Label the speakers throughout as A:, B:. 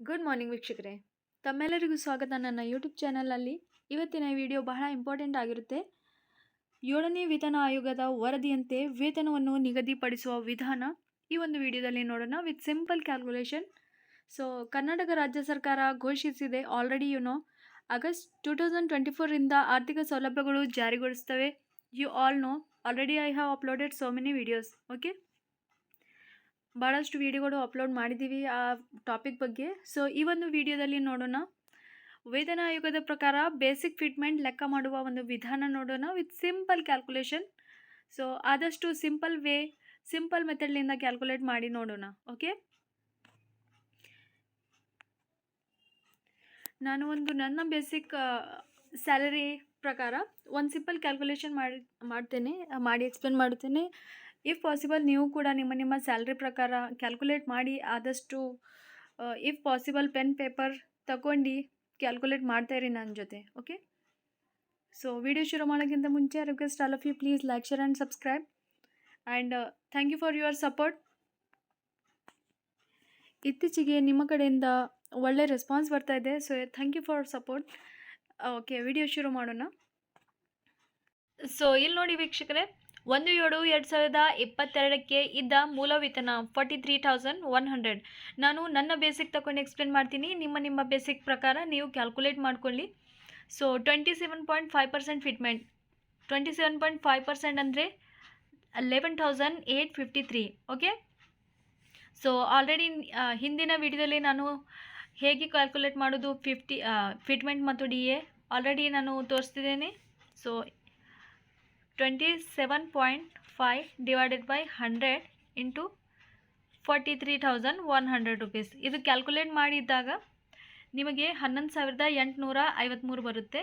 A: Good morning ವೀಕ್ಷಕರೇ. ತಮ್ಮೆಲ್ಲರಿಗೂ ಸ್ವಾಗತ ನನ್ನ ಯೂಟ್ಯೂಬ್ ಚಾನಲಲ್ಲಿ ಇವತ್ತಿನ ವಿಡಿಯೋ ಬಹಳ ಇಂಪಾರ್ಟೆಂಟ್ ಆಗಿರುತ್ತೆ. ಏಳನೇ ವೇತನ ಆಯೋಗದ ವರದಿಯಂತೆ ವೇತನವನ್ನು ನಿಗದಿಪಡಿಸುವ ವಿಧಾನ ಈ ಒಂದು ವಿಡಿಯೋದಲ್ಲಿ ನೋಡೋಣ with simple calculation so Karnataka ರಾಜ್ಯ ಸರ್ಕಾರ ಘೋಷಿಸಿದೆ already you know August two thousand twenty ಫೋರಿಂದ ಆರ್ಥಿಕ ಸೌಲಭ್ಯಗಳು ಜಾರಿಗೊಳಿಸ್ತವೆ you all know already I have uploaded so many videos okay ಭಾಳಷ್ಟು ವಿಡಿಯೋಗಳು ಅಪ್ಲೋಡ್ ಮಾಡಿದ್ದೀವಿ ಆ ಟಾಪಿಕ್ ಬಗ್ಗೆ. ಸೊ ಈ ಒಂದು ವಿಡಿಯೋದಲ್ಲಿ ನೋಡೋಣ. ವೇತನ ಆಯೋಗದ ಪ್ರಕಾರ ಬೇಸಿಕ್ ಫಿಟ್ಮೆಂಟ್ ಲೆಕ್ಕ ಮಾಡುವ ಒಂದು ವಿಧಾನ ನೋಡೋಣ ವಿತ್ ಸಿಂಪಲ್ ಕ್ಯಾಲ್ಕುಲೇಷನ್. ಸೊ ಆದಷ್ಟು ಸಿಂಪಲ್ ವೇ, ಸಿಂಪಲ್ ಮೆಥಡ್ಲಿಂದ ಕ್ಯಾಲ್ಕುಲೇಟ್ ಮಾಡಿ ನೋಡೋಣ. ಓಕೆ ನಾನು ಒಂದು ನನ್ನ ಬೇಸಿಕ್ ಸ್ಯಾಲರಿ ಪ್ರಕಾರ ಒಂದು ಸಿಂಪಲ್ ಕ್ಯಾಲ್ಕುಲೇಷನ್ ಮಾಡಿ, ಮಾಡ್ತೇನೆ, ಮಾಡಿ ಎಕ್ಸ್ಪ್ಲೇನ್ ಮಾಡುತ್ತೇನೆ. ಇಫ್ ಪಾಸಿಬಲ್ ನೀವು ಕೂಡ ನಿಮ್ಮ ನಿಮ್ಮ ಸ್ಯಾಲ್ರಿ ಪ್ರಕಾರ ಕ್ಯಾಲ್ಕುಲೇಟ್ ಮಾಡಿ ಆದಷ್ಟು ಇಫ್ ಪಾಸಿಬಲ್ ಪೆನ್ ಪೇಪರ್ ತಗೊಂಡು ಕ್ಯಾಲ್ಕುಲೇಟ್ ಮಾಡ್ತಾಯಿರಿ ನನ್ನ ಜೊತೆ ಓಕೆ ಸೊ ವಿಡಿಯೋ ಶುರು ಮಾಡೋಕ್ಕಿಂತ ಮುಂಚೆ request all of you please like share and subscribe and thank you for your support ಇತ್ತೀಚೆಗೆ ನಿಮ್ಮ ಕಡೆಯಿಂದ ಒಳ್ಳೆ ರೆಸ್ಪಾನ್ಸ್ ಬರ್ತಾ ಇದೆ so thank you for support okay video ಶುರು ಮಾಡೋಣ. ಸೊ ಇಲ್ಲಿ ನೋಡಿ ವೀಕ್ಷಕರೇ ಒಂದು ಏಳು ಎರಡು ಸಾವಿರದ ಇಪ್ಪತ್ತೆರಡಕ್ಕೆ ಇದ್ದ ಮೂಲ ವೇತನ forty three thousand one hundred. ನಾನು ನನ್ನ ಬೇಸಿಕ್ ತಗೊಂಡು ಎಕ್ಸ್ಪ್ಲೇನ್ ಮಾಡ್ತೀನಿ. ನಿಮ್ಮ ನಿಮ್ಮ ಬೇಸಿಕ್ ಪ್ರಕಾರ ನೀವು ಕ್ಯಾಲ್ಕುಲೇಟ್ ಮಾಡ್ಕೊಳ್ಳಿ. So twenty seven point five percent fitment twenty seven point five percent ಅಂದರೆ eleven thousand eight fifty three okay so already ಹಿಂದಿನ ವಿಡಿಯೋದಲ್ಲಿ ನಾನು ಹೇಗೆ ಕ್ಯಾಲ್ಕುಲೇಟ್ ಮಾಡೋದು? ಫಿಫ್ಟಿ ಫಿಟ್ಮೆಂಟ್ ಮತ್ತು ಡಿ ಎ ಆಲ್ರೆಡಿ ನಾನು ತೋರಿಸ್ತಿದ್ದೇನೆ. So twenty seven point five divided by hundred into forty three thousand one hundred rupees ಇದು calculate ಮಾಡಿದ್ದಾಗ ನಿಮಗೆ ಹನ್ನೊಂದು ಸಾವಿರದ ಎಂಟುನೂರ ಐವತ್ತ್ಮೂರು ಬರುತ್ತೆ.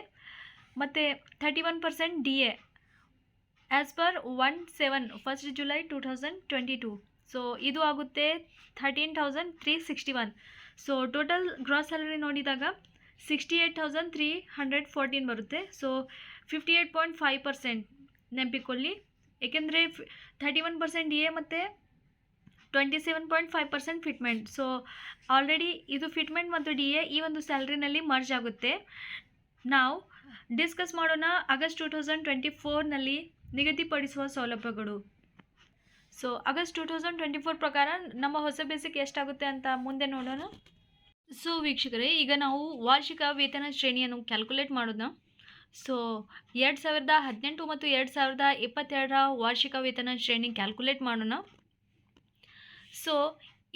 A: ಮತ್ತು thirty one percent D A as per one seven first July two thousand twenty two so ಇದು ಆಗುತ್ತೆ thirteen thousand three sixty one so total gross salary ನೋಡಿದಾಗ sixty eight thousand three hundred fourteen ಬರುತ್ತೆ. So fifty eight point five percent ನೆನಪಿಕೊಳ್ಳಿ. ಏಕೆಂದರೆ thirty one percent A ಮತ್ತು twenty seven point five percent fitment so already ಇದು fitment ಮತ್ತು D A ಈ ಒಂದು ಸ್ಯಾಲ್ರಿನಲ್ಲಿ merge ಆಗುತ್ತೆ. ನಾವು ಡಿಸ್ಕಸ್ ಮಾಡೋಣ ಆಗಸ್ಟ್ ಟೂ ತೌಸಂಡ್ ಟ್ವೆಂಟಿ ಫೋರ್ನಲ್ಲಿ ನಿಗದಿಪಡಿಸುವ ಸೌಲಭ್ಯಗಳು. So August two thousand twenty four ಪ್ರಕಾರ ನಮ್ಮ ಹೊಸ ಬೇಸಿಕ್ ಎಷ್ಟಾಗುತ್ತೆ ಅಂತ ಮುಂದೆ ನೋಡೋಣ. ಸೊ ವೀಕ್ಷಕರೇ, ಈಗ ನಾವು ವಾರ್ಷಿಕ ವೇತನ ಶ್ರೇಣಿಯನ್ನು ಕ್ಯಾಲ್ಕುಲೇಟ್ ಮಾಡೋಣ ಸೊ ಎರಡು ಸಾವಿರದ ಹದಿನೆಂಟು ಮತ್ತು ಎರಡು ಸಾವಿರದ ಇಪ್ಪತ್ತೆರಡರ ವಾರ್ಷಿಕ ವೇತನ ಶ್ರೇಣಿ ಕ್ಯಾಲ್ಕುಲೇಟ್ ಮಾಡೋಣ. ಸೊ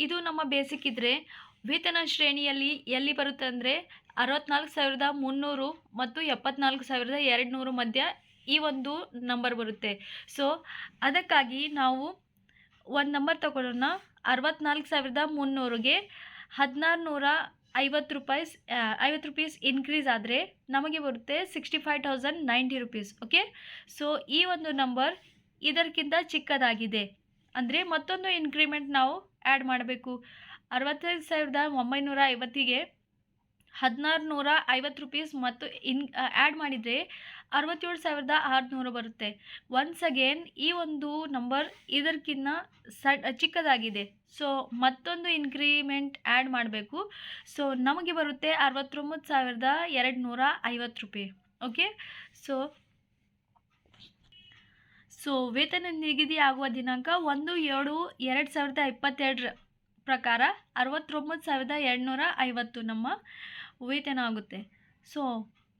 A: ಇದು ನಮ್ಮ ಬೇಸಿಕ್ ಇದ್ದರೆ ವೇತನ ಶ್ರೇಣಿಯಲ್ಲಿ ಎಲ್ಲಿ ಬರುತ್ತೆ ಅಂದರೆ ಅರವತ್ನಾಲ್ಕು ಸಾವಿರದ ಮುನ್ನೂರು ಮತ್ತು ಎಪ್ಪತ್ನಾಲ್ಕು ಸಾವಿರದ ಎರಡು ನೂರು ಮಧ್ಯ ಈ ಒಂದು ನಂಬರ್ ಬರುತ್ತೆ. ಸೊ ಅದಕ್ಕಾಗಿ ನಾವು ಒಂದು ನಂಬರ್ ತಗೊಳ್ಳೋಣ. ಅರವತ್ನಾಲ್ಕು ಸಾವಿರದ ಮುನ್ನೂರಿಗೆ ಹದಿನಾರು ನೂರ ಐವತ್ತು ರೂಪಾಯ್ಸ್ ಐವತ್ತು ರುಪೀಸ್ ಇನ್ಕ್ರೀಸ್ ಆದರೆ ನಮಗೆ ಬರುತ್ತೆ sixty five thousand ninety rupees okay so ಈ ಒಂದು ನಂಬರ್ ಇದಕ್ಕಿಂತ ಚಿಕ್ಕದಾಗಿದೆ. ಅಂದರೆ ಮತ್ತೊಂದು ಇನ್ಕ್ರಿಮೆಂಟ್ ನಾವು ಆ್ಯಡ್ ಮಾಡಬೇಕು. ಅರವತ್ತೈದು ಸಾವಿರದ ಒಂಬೈನೂರ ಐವತ್ತಿಗೆ ಹದಿನಾರು ನೂರ ಐವತ್ತು ರುಪೀಸ್ ಮತ್ತು ಇನ್ ಆ್ಯಡ್ ಮಾಡಿದರೆ ಅರವತ್ತೇಳು ಸಾವಿರದ ಆರುನೂರು ಬರುತ್ತೆ. ಒನ್ಸ್ ಅಗೇನ್ ಈ ಒಂದು ನಂಬರ್ ಇದಕ್ಕಿನ್ನ ಸ ಚಿಕ್ಕದಾಗಿದೆ. ಸೊ, ಮತ್ತೊಂದು ಇನ್ಕ್ರಿಮೆಂಟ್ ಆ್ಯಡ್ ಮಾಡಬೇಕು. ಸೊ, ನಮಗೆ ಬರುತ್ತೆ ಅರವತ್ತೊಂಬತ್ತು ಸಾವಿರದ ಎರಡು ನೂರ ಐವತ್ತು ರೂಪಾಯಿ ಓಕೆ? ಸೊ ಸೊ, ವೇತನ ನಿಗದಿ ಆಗುವ ದಿನಾಂಕ ಒಂದು ಏಳು ಎರಡು ಸಾವಿರದ ಇಪ್ಪತ್ತೆರಡರ ಪ್ರಕಾರ ಅರವತ್ತೊಂಬತ್ತು ಸಾವಿರದ ಎರಡುನೂರ ಐವತ್ತು ನಮ್ಮ ವೇತನ ಆಗುತ್ತೆ. ಸೊ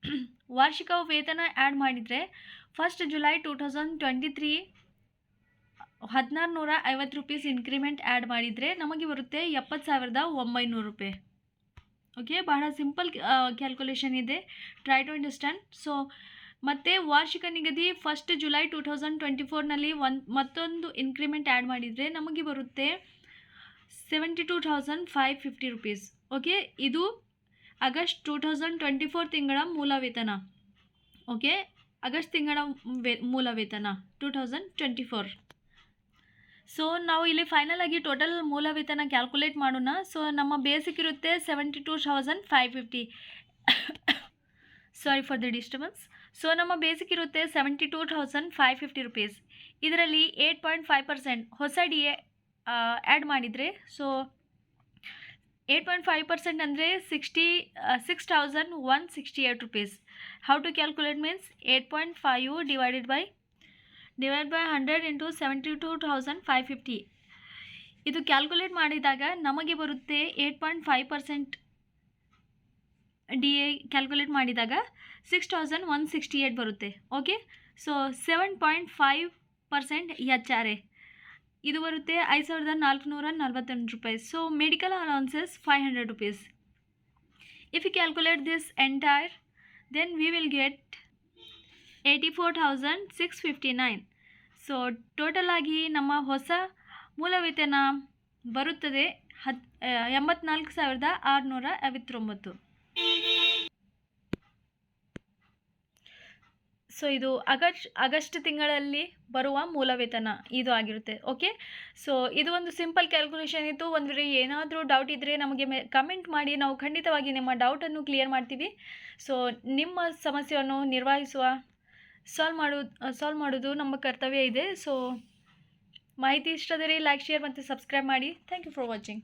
A: ವಾರ್ಷಿಕ ವೇತನ ಆ್ಯಡ್ ಮಾಡಿದರೆ first July two thousand twenty three ಹದಿನಾರು ನೂರ ಐವತ್ತು ರುಪೀಸ್ ಇನ್ಕ್ರಿಮೆಂಟ್ ಆ್ಯಡ್ ಮಾಡಿದರೆ ನಮಗೆ ಬರುತ್ತೆ ಎಪ್ಪತ್ತು ಸಾವಿರದ ಒಂಬೈನೂರು ರೂಪಾಯಿ ಓಕೆ ಬಹಳ ಸಿಂಪಲ್ ಕ್ಯಾಲ್ಕುಲೇಷನ್ ಇದೆ. ಟ್ರೈ ಟು ಅಂಡರ್ಸ್ಟ್ಯಾಂಡ್ ಸೊ ಮತ್ತು ವಾರ್ಷಿಕ ನಿಗದಿ first July two thousand twenty ಫೋರ್ನಲ್ಲಿ ಒಂದು, ಮತ್ತೊಂದು ಇನ್ಕ್ರಿಮೆಂಟ್ ಆ್ಯಡ್ ಮಾಡಿದರೆ ನಮಗೆ ಬರುತ್ತೆ seventy two thousand five fifty rupees okay ಇದು August two thousand twenty four ತಿಂಗಳ ಮೂಲ ವೇತನ. ಓಕೆ? ಆಗಸ್ಟ್ ತಿಂಗಳ ವೇ, ಮೂಲ ವೇತನ two thousand twenty four. So ನಾವು ಇಲ್ಲಿ ಫೈನಲ್ ಆಗಿ ಟೋಟಲ್ ಮೂಲ ವೇತನ ಕ್ಯಾಲ್ಕುಲೇಟ್ ಮಾಡೋಣ. ಸೊ ನಮ್ಮ ಬೇಸಿಕ್ ಇರುತ್ತೆ seventy two thousand five fifty sorry for the disturbance so ನಮ್ಮ ಬೇಸಿಕ್ ಇರುತ್ತೆ seventy two thousand five fifty rupees ಇದರಲ್ಲಿ ಏಯ್ಟ್ ಪಾಯಿಂಟ್ ಫೈವ್ ಪರ್ಸೆಂಟ್ ಹೊಸ ಡಿ ಎ ಆ್ಯಡ್ ಮಾಡಿದರೆ so eight point five percent ಅಂದರೆ sixty six thousand one sixty eight rupees how to calculate means eight point five divided by divide by hundred into seventy two thousand five fifty ಇದು calculate ಮಾಡಿದಾಗ ನಮಗೆ ಬರುತ್ತೆ eight point five percent D A calculate ಮಾಡಿದಾಗ six thousand one sixty eight ಬರುತ್ತೆ. Okay so seven point five percent H R A ಇದು ಬರುತ್ತೆ ಐದು ಸಾವಿರದ ನಾಲ್ಕುನೂರ ನಲ್ವತ್ತೆಂಟು ರೂಪಾಯಿ. So medical allowances five hundred rupees if you calculate this entire then we will get eighty four thousand six fifty nine so total ಆಗಿ ನಮ್ಮ ಹೊಸ ಮೂಲ ವೇತನ ಬರುತ್ತದೆ ಹತ್ ಎಂಬತ್ನಾಲ್ಕು ಸಾವಿರದ ಆರುನೂರ ಐವತ್ತೊಂಬತ್ತು. ಸೊ ಇದು ಆಗಸ್ಟ್ ಆಗಸ್ಟ್ ತಿಂಗಳಲ್ಲಿ ಬರುವ ಮೂಲ ವೇತನ ಇದು ಆಗಿರುತ್ತೆ ಓಕೆ ಸೊ ಇದು ಒಂದು ಸಿಂಪಲ್ ಕ್ಯಾಲ್ಕುಲೇಷನ್ ಇತ್ತು. ಒಂದು ವೇಳೆ ಏನಾದರೂ ಡೌಟ್ ಇದ್ದರೆ ನಮಗೆ ಮೆ ಕಮೆಂಟ್ ಮಾಡಿ. ನಾವು ಖಂಡಿತವಾಗಿ ನಿಮ್ಮ ಡೌಟನ್ನು ಕ್ಲಿಯರ್ ಮಾಡ್ತೀವಿ. ಸೊ ನಿಮ್ಮ ಸಮಸ್ಯೆಯನ್ನು ನಿರ್ವಹಿಸುವ ಸಾಲ್ವ್ ಮಾಡೋದು ಸಾಲ್ವ್ ಮಾಡೋದು ನಮ್ಮ ಕರ್ತವ್ಯ ಇದೆ. ಸೊ ಮಾಹಿತಿ ಇಷ್ಟದರೆ ಲೈಕ್ ಶೇರ್ ಮತ್ತು ಸಬ್ಸ್ಕ್ರೈಬ್ ಮಾಡಿ. Thank you for watching